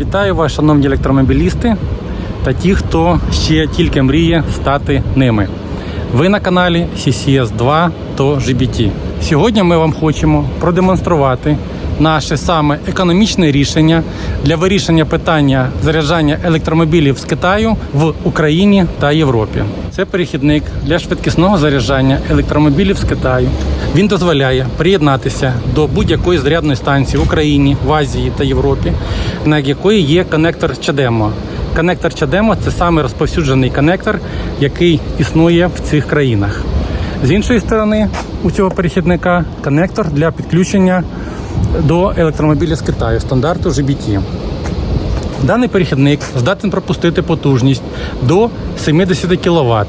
Вітаю вас, шановні електромобілісти та ті, хто ще тільки мріє стати ними. Ви на каналі CCS 2 то GBT. Сьогодні ми вам хочемо продемонструвати наше саме економічне рішення для вирішення питання заряджання електромобілів з Китаю в Україні та Європі. Це перехідник для швидкісного заряджання електромобілів з Китаю. Він дозволяє приєднатися до будь-якої зарядної станції в Україні, в Азії та Європі, на якої є коннектор CHAdeMO. Коннектор CHAdeMO – це саме розповсюджений коннектор, який існує в цих країнах. З іншої сторони, у цього перехідника коннектор для підключення до електромобіля з Китаю стандарту GBT. Даний перехідник здатен пропустити потужність до 70 кВт.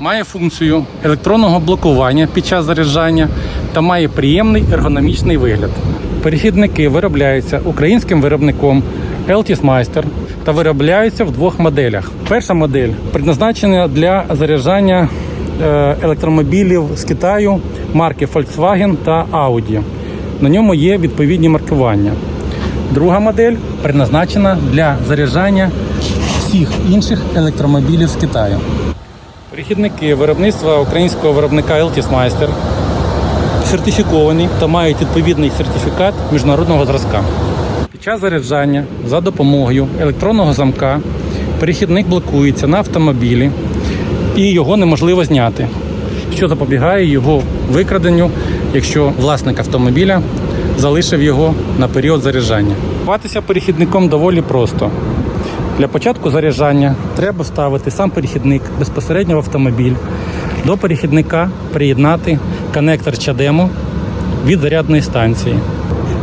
Має функцію електронного блокування під час заряджання та має приємний ергономічний вигляд. Перехідники виробляються українським виробником Meister та виробляються в двох моделях. Перша модель предназначена для заряджання е, електромобілів з Китаю марки Volkswagen та Audi. На ньому є відповідні маркування. Друга модель предназначена для заряджання всіх інших електромобілів з Китаю. Перехідники виробництва українського виробника Altis Meister сертифіковані та мають відповідний сертифікат міжнародного зразка. Під час заряджання за допомогою електронного замка перехідник блокується на автомобілі і його неможливо зняти, що запобігає його викраденню, якщо власник автомобіля залишив його на період заряджання. Ховатися перехідником доволі просто. Для початку заряджання треба вставити сам перехідник безпосередньо в автомобіль. До перехідника приєднати коннектор CHAdeMO від зарядної станції,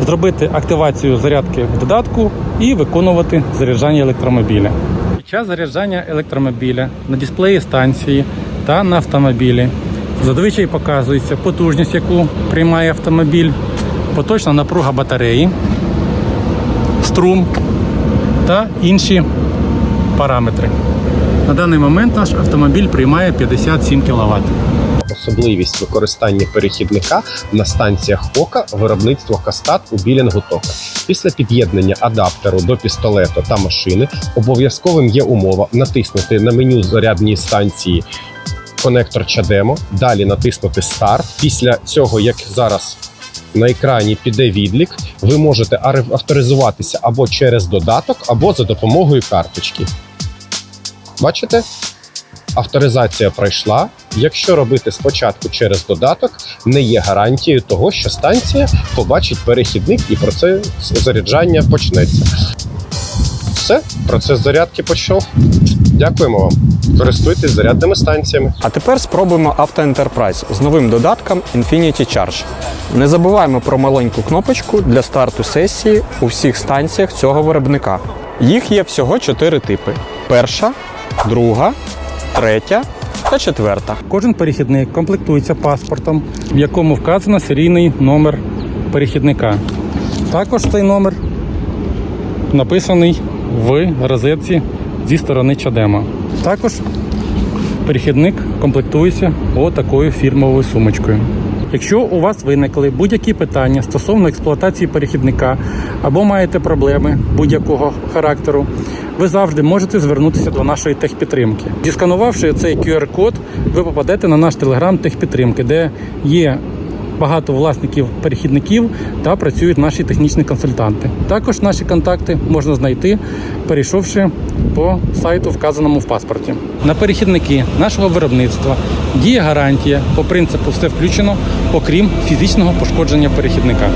зробити активацію зарядки в додатку і виконувати заряджання електромобіля. Під час заряджання електромобіля на дисплеї станції та на автомобілі зазвичай показується потужність, яку приймає автомобіль, поточна напруга батареї, струм та інші параметри. На даний момент наш автомобіль приймає 57 кВт. особливість використання перехідника на станціях ока виробництво Кастат у білінгу тока. Після під'єднання адаптеру до пістолету та машини обов'язковим є умова натиснути на меню зарядній станції конектор CHAdeMO, далі натиснути старт. Після цього, як зараз на екрані піде відлік, ви можете авторизуватися або через додаток, або за допомогою карточки. Бачите? Авторизація пройшла. Якщо робити спочатку через додаток, не є гарантією того, що станція побачить перехідник і процес заряджання почнеться. Все, процес зарядки почав. Дякуємо вам. Користуйтесь зарядними станціями. А тепер спробуємо Auto Enterprise з новим додатком Infinity Charge. Не забуваємо про маленьку кнопочку для старту сесії у всіх станціях цього виробника. Їх є всього чотири типи: перша, друга, третя та четверта. Кожен перехідник комплектується паспортом, в якому вказано серійний номер перехідника. Також цей номер написаний в розетці зі сторони Чадема. Також перехідник комплектується отакою фірмовою сумочкою. Якщо у вас виникли будь-які питання стосовно експлуатації перехідника або маєте проблеми будь-якого характеру, ви завжди можете звернутися до нашої техпідтримки. Зісканувавши цей QR-код, ви попадете на наш телеграм техпідтримки, де є багато власників перехідників та працюють наші технічні консультанти. Також наші контакти можна знайти, перейшовши по сайту, вказаному в паспорті. На перехідники нашого виробництва діє гарантія по принципу все включено, окрім фізичного пошкодження перехідника.